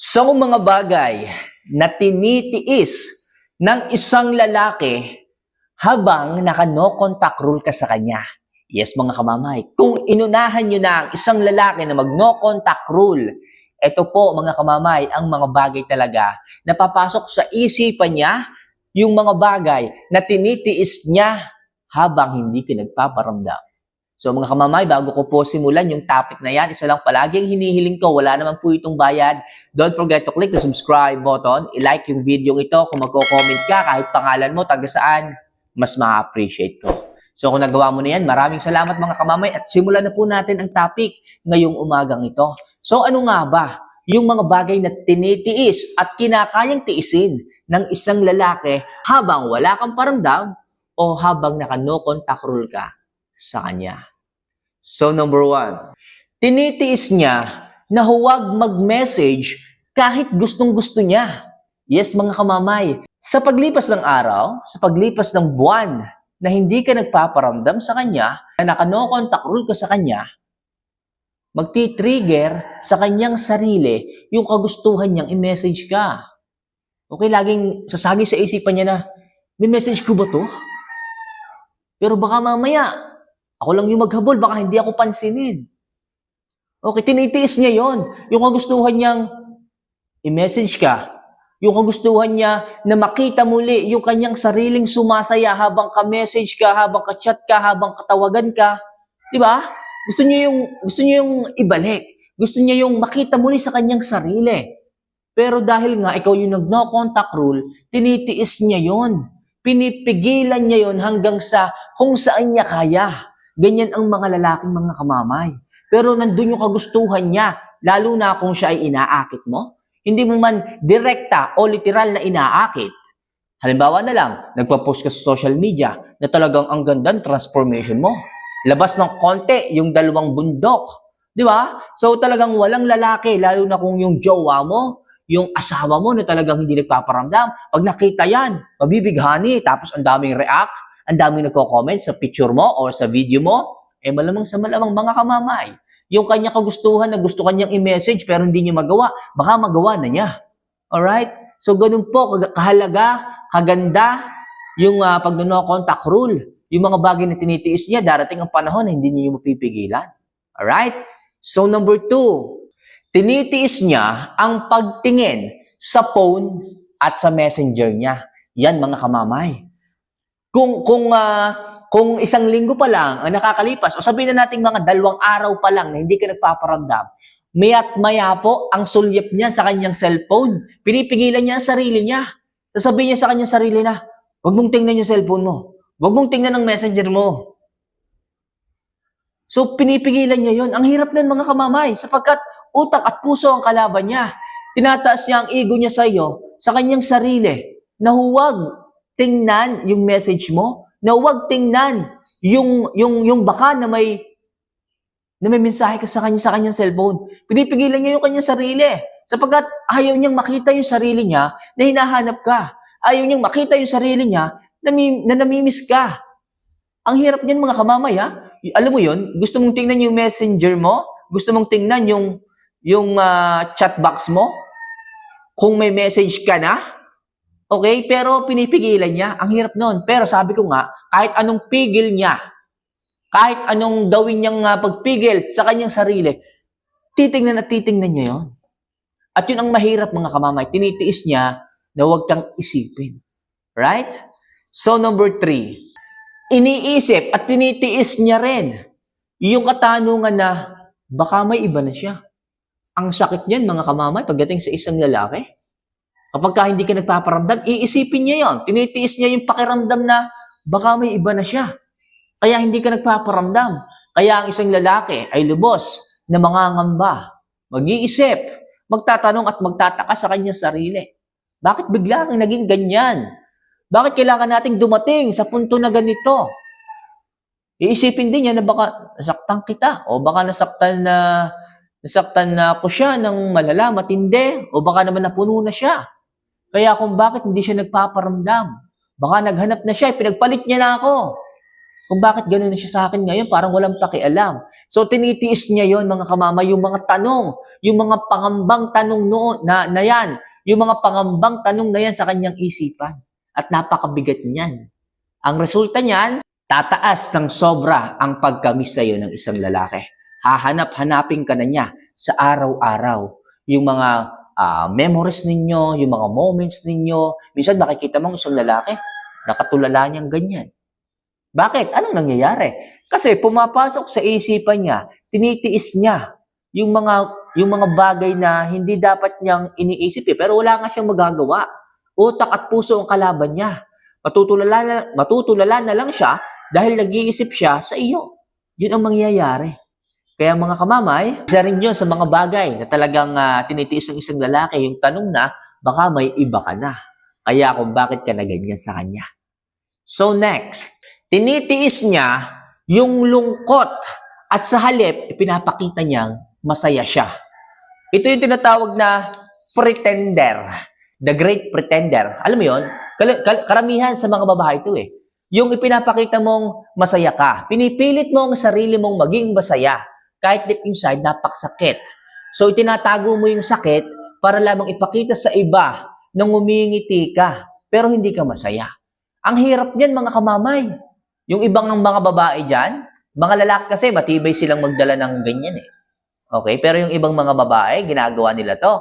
So mga bagay na tinitiis ng isang lalaki habang naka-no contact rule ka sa kanya. Yes mga kamamay, kung inunahan nyo na ang isang lalaki na mag-no contact rule, ito po mga kamamay ang mga bagay talaga na papasok sa isipan niya yung mga bagay na tinitiis niya habang hindi ka nagpaparamdam. So mga kamamay, bago ko po simulan yung topic na yan, isa lang palaging hinihiling ko, wala naman po itong bayad. Don't forget to click the subscribe button, i-like yung video ito, kung magko-comment ka, kahit pangalan mo, taga saan, mas ma-appreciate ko. So kung nagawa mo na yan, maraming salamat mga kamamay at simulan na po natin ang topic ngayong umagang ito. So ano nga ba yung mga bagay na tinitiis at kinakayang tiisin ng isang lalaki habang wala kang paramdam o habang naka-no contact rule ka sa kanya? So number one, tinitiis niya na huwag mag-message kahit gustong gusto niya. Yes mga kamamay, sa paglipas ng araw, sa paglipas ng buwan na hindi ka nagpaparamdam sa kanya, na naka-no contact rule ka sa kanya, magti-trigger sa kanyang sarili yung kagustuhan niyang i-message ka. Okay, laging sasagi sa isipan niya na, may message ko ba to? Pero baka mamaya, ako lang yung maghabol, baka hindi ako pansinin. Okay, tinitiis niya yon Yung kagustuhan niyang i-message ka, yung kagustuhan niya na makita muli yung kanyang sariling sumasaya habang ka-message ka, habang ka-chat ka, habang katawagan ka. Di ba? Gusto niya yung gusto niya yung ibalik. Gusto niya yung makita muli sa kanyang sarili. Pero dahil nga ikaw yung nag-no contact rule, tinitiis niya yon. Pinipigilan niya yon hanggang sa kung saan niya kaya. Ganyan ang mga lalaking mga kamamay. Pero nandun yung kagustuhan niya, lalo na kung siya ay inaakit mo. Hindi mo man direkta o literal na inaakit. Halimbawa na lang, nagpa-post ka sa social media na talagang ang ganda transformation mo. Labas ng konti yung dalawang bundok. Di ba? So talagang walang lalaki, lalo na kung yung jowa mo, yung asawa mo na talagang hindi nagpaparamdam. Pag nakita yan, mabibighani, tapos ang daming react, ang daming nagko-comment sa picture mo o sa video mo, eh malamang sa malamang mga kamamay. Yung kanya kagustuhan na gusto kanyang i-message pero hindi niya magawa, baka magawa na niya. Alright? So ganun po, kahalaga, kaganda, yung uh, pag no contact rule. Yung mga bagay na tinitiis niya, darating ang panahon na hindi niyo mapipigilan. Alright? So number two, tinitiis niya ang pagtingin sa phone at sa messenger niya. Yan mga kamamay. Kung kung ah, kung isang linggo pa lang ang nakakalipas o sabihin na natin mga dalawang araw pa lang na hindi ka nagpaparamdam, mayat maya po ang sulyap niya sa kanyang cellphone. Pinipigilan niya ang sarili niya. Sasabihin niya sa kanyang sarili na, huwag mong tingnan yung cellphone mo. Huwag mong tingnan ang messenger mo. So, pinipigilan niya yon. Ang hirap nun mga kamamay sapagkat utak at puso ang kalaban niya. Tinataas niya ang ego niya sa iyo, sa kanyang sarili, na huwag tingnan yung message mo, na huwag tingnan yung, yung, yung baka na may na may mensahe ka sa kanya sa kanyang cellphone. Pinipigilan niya yung kanyang sarili. Sapagkat ayaw niyang makita yung sarili niya na hinahanap ka. Ayaw niyang makita yung sarili niya na, na namimiss ka. Ang hirap niyan mga kamamay Alam mo yun, gusto mong tingnan yung messenger mo, gusto mong tingnan yung yung ah, chat box mo, kung may message ka na, okay, pero pinipigilan niya. Ang hirap nun. Pero sabi ko nga, kahit anong pigil niya, kahit anong gawin niyang ah, pagpigil sa kanyang sarili, titingnan at titingnan niya yon. At yun ang mahirap mga kamamay. Tinitiis niya na huwag kang isipin. Right? So number three, iniisip at tinitiis niya rin yung katanungan na baka may iba na siya. Ang sakit niyan mga kamamay pagdating sa isang lalaki. Kapag ka hindi ka nagpaparamdam, iisipin niya yon. Tinitiis niya yung pakiramdam na baka may iba na siya. Kaya hindi ka nagpaparamdam. Kaya ang isang lalaki ay lubos na mangangamba. Mag-iisip, magtatanong at magtataka sa kanyang sarili. Bakit bigla kang naging ganyan? Bakit kailangan nating dumating sa punto na ganito? Iisipin din niya na baka nasaktan kita o baka nasaktan na nasaktan na ako siya ng malala, matindi o baka naman napuno na siya. Kaya kung bakit hindi siya nagpaparamdam, baka naghanap na siya, pinagpalit niya na ako. Kung bakit gano'n na siya sa akin ngayon, parang walang pakialam. So tinitiis niya yon mga kamama, yung mga tanong, yung mga pangambang tanong noon na, na yan, yung mga pangambang tanong na yan sa kanyang isipan. At napakabigat niyan. Ang resulta niyan, tataas ng sobra ang pagkamis sa ng isang lalaki. Hahanap-hanapin ka na niya sa araw-araw. Yung mga ah, memories ninyo, yung mga moments ninyo. Minsan makikita mo ang isang lalaki, nakatulala niyang ganyan. Bakit? Anong nangyayari? Kasi pumapasok sa isipan niya, tinitiis niya yung mga yung mga bagay na hindi dapat niyang iniisip eh, pero wala nga siyang magagawa. Utak at puso ang kalaban niya. Matutulala na, matutulala na lang siya dahil nag-iisip siya sa iyo. Yun ang mangyayari. Kaya mga kamamay, isa rin yun sa mga bagay na talagang ah, tinitiis ng isang lalaki, yung tanong na, baka may iba ka na. Kaya kung bakit ka na ganyan sa kanya. So next, tinitiis niya yung lungkot at sa halip, ipinapakita niyang masaya siya. Ito yung tinatawag na pretender. The great pretender. Alam mo kal- karamihan sa mga babae ito eh. Yung ipinapakita mong masaya ka. Pinipilit mo ang sarili mong maging masaya. Kahit deep inside, napaksakit. So, itinatago mo yung sakit para lamang ipakita sa iba na ngumingiti ka. Pero hindi ka masaya. Ang hirap niyan mga kamamay. Yung ibang mga babae dyan, mga lalaki kasi matibay silang magdala ng ganyan eh. Okay? Pero yung ibang mga babae, ginagawa nila to.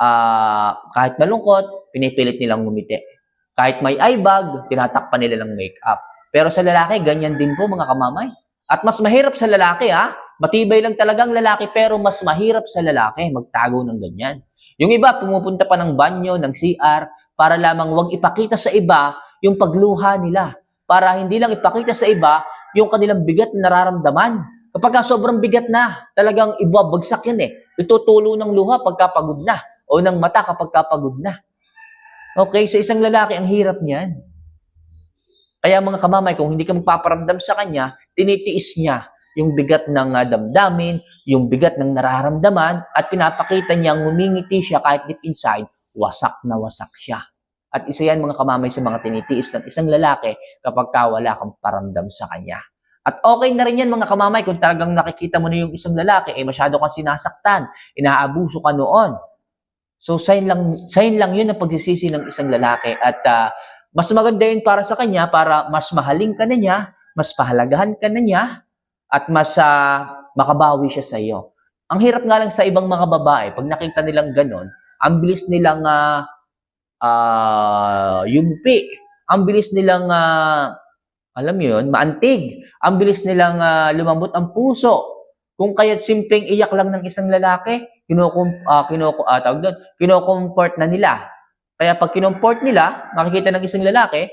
Ah, kahit malungkot, pinipilit nilang ngumiti. Kahit may eye bag, tinatakpan nila ng makeup. Pero sa lalaki, ganyan din po mga kamamay. At mas mahirap sa lalaki ha, matibay lang talagang lalaki pero mas mahirap sa lalaki magtago ng ganyan. Yung iba pumupunta pa ng banyo, ng CR para lamang wag ipakita sa iba yung pagluha nila. Para hindi lang ipakita sa iba yung kanilang bigat na nararamdaman. Kapag ka sobrang bigat na, talagang ibabagsak yan eh. Itutulo ng luha pagka pagod na o ng mata kapag kapagod na. Okay, sa isang lalaki, ang hirap niyan. Kaya mga kamamay, kung hindi ka magpaparamdam sa kanya, tinitiis niya yung bigat ng ah, damdamin, yung bigat ng nararamdaman, at pinapakita niya ngumingiti siya kahit deep inside, wasak na wasak siya. At isa yan mga kamamay sa mga tinitiis ng isang lalaki kapag ka wala kang paramdam sa kanya. At okay na rin yan mga kamamay kung talagang nakikita mo na yung isang lalaki, eh masyado kang sinasaktan, inaabuso ka noon. So sign lang, sign lang yun ang pagsisisi ng isang lalaki at ah, mas maganda yun para sa kanya para mas mahaling ka na niya, mas pahalagahan ka na niya, at mas ah, makabawi siya sa iyo. Ang hirap nga lang sa ibang mga babae, pag nakita nilang ganon, ang bilis nilang ah, ah, yumpi, ang bilis nilang, ah, alam mo yun, maantig, ang bilis nilang ah, lumambot ang puso. Kung kaya't simpleng iyak lang ng isang lalaki, kinukum, ah, kinuku, ah, tawag doon, kinukomport na nila. Kaya pag kinomport nila, makikita ng isang lalaki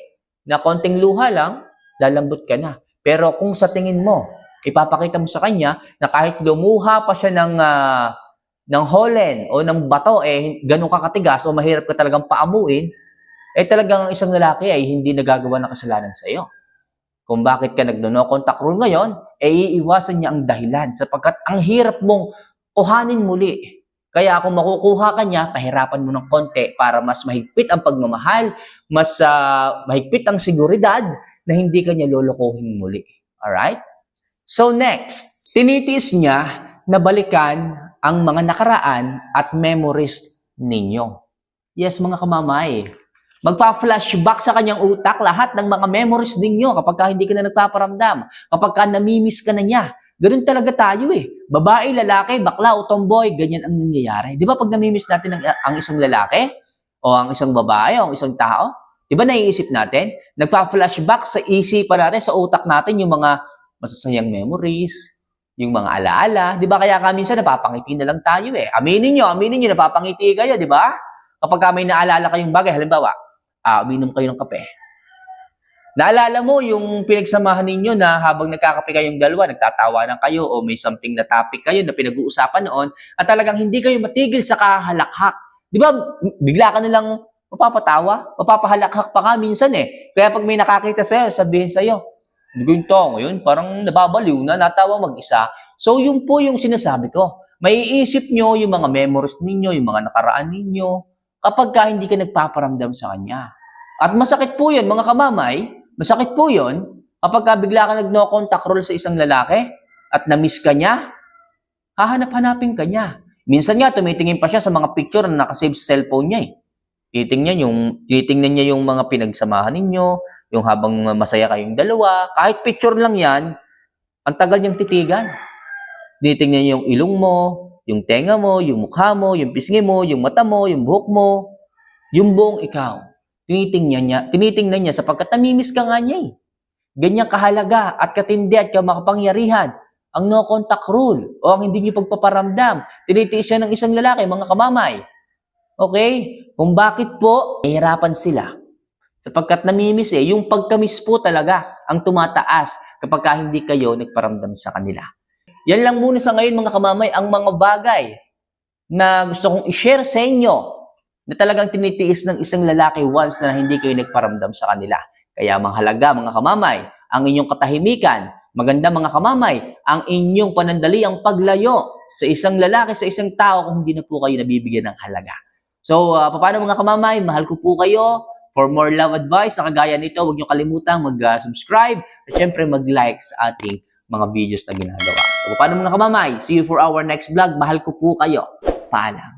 na konting luha lang, lalambot ka na. Pero kung sa tingin mo, ipapakita mo sa kanya na kahit lumuha pa siya ng ah, ng holen o ng bato, eh, ganun ka katigas o mahirap ka talagang paamuin, eh talagang ang isang lalaki ay hindi nagagawa ng kasalanan sa iyo. Kung bakit ka nagno-no contact rule ngayon, eh iiwasan niya ang dahilan sapagkat ang hirap mong kuhanin muli. Kaya kung makukuha ka niya, pahirapan mo ng konti para mas mahigpit ang pagmamahal, mas ah, mahigpit ang seguridad na hindi ka niya lolokohin muli. Alright? So next, tinitiis niya na balikan ang mga nakaraan at memories ninyo. Yes, mga kamamay. Magpa-flashback sa kanyang utak lahat ng mga memories ninyo kapag ka hindi ka na nagpaparamdam, kapag ka namimiss ka na niya. Ganun talaga tayo eh. Babae, lalaki, bakla o tomboy, ganyan ang nangyayari. Di ba pag namimiss natin ang, ang isang lalaki, o ang isang babae, o ang isang tao, di ba naiisip natin? Nagpa-flashback sa isipan natin, sa utak natin yung mga masasayang memories, yung mga alaala. Di ba kaya kami minsan napapangiti na lang tayo eh. Aminin nyo, aminin nyo, napapangiti kayo, di ba? Kapag ka may naalala kayong bagay, halimbawa, ah, uminom kayo ng kape. Naalala mo yung pinagsamahan ninyo na habang nagkakape kayong dalawa, nagtatawanan kayo o may something na topic kayo na pinag-uusapan noon at talagang hindi kayo matigil sa kahalakhak. Di ba, bigla ka nilang mapapatawa, mapapahalakhak pa ka minsan eh. Kaya pag may nakakita sa'yo, sabihin sa'yo, hindi ko yung to, ngayon parang nababaliw na, natawa mag-isa. So yun po yung sinasabi ko. May iisip nyo yung mga memories ninyo, yung mga nakaraan ninyo, kapag ka hindi ka nagpaparamdam sa kanya. At masakit po yun, mga kamamay, masakit po yun, kapag ka bigla ka nag-no contact rule sa isang lalaki, at na-miss ka niya, hahanap-hanapin ka niya. Minsan nga, tumitingin pa siya sa mga picture na nakasave sa cellphone niya eh. Titingnan yung, titingnan niya yung mga pinagsamahan ninyo, yung habang masaya kayong dalawa, kahit picture lang yan, ang tagal niyang titigan. Titingnan niya yung ilong mo, yung tenga mo, yung mukha mo, yung pisngi mo, yung mata mo, yung buhok mo, yung buong ikaw. Tinitingnan niya, tinitingnan niya sapagkat namimiss ka nga niya eh. Ganyan kahalaga at katindi at kamakapangyarihan ang no contact rule o ang hindi niyo pagpaparamdam. Tinitiis siya ng isang lalaki, mga kamamay. Okay? Kung bakit po, nahihirapan sila. Sapagkat namimiss eh, yung pagkamiss po talaga ang tumataas kapag ka hindi kayo nagparamdam sa kanila. Yan lang muna sa ngayon mga kamamay, ang mga bagay na gusto kong i-share sa inyo na talagang tinitiis ng isang lalaki once na hindi kayo nagparamdam sa kanila. Kaya mahalaga mga kamamay, ang inyong katahimikan, maganda mga kamamay, ang inyong panandali ang paglayo sa isang lalaki, sa isang tao kung hindi na po kayo nabibigyan ng halaga. So, uh, paano mga kamamay, mahal ko po kayo. For more love advice na kagaya nito, huwag nyo kalimutang mag-subscribe at syempre mag-like sa ating mga videos na ginagawa. So, paano mga kamamay, see you for our next vlog. Mahal ko po kayo. Paalam.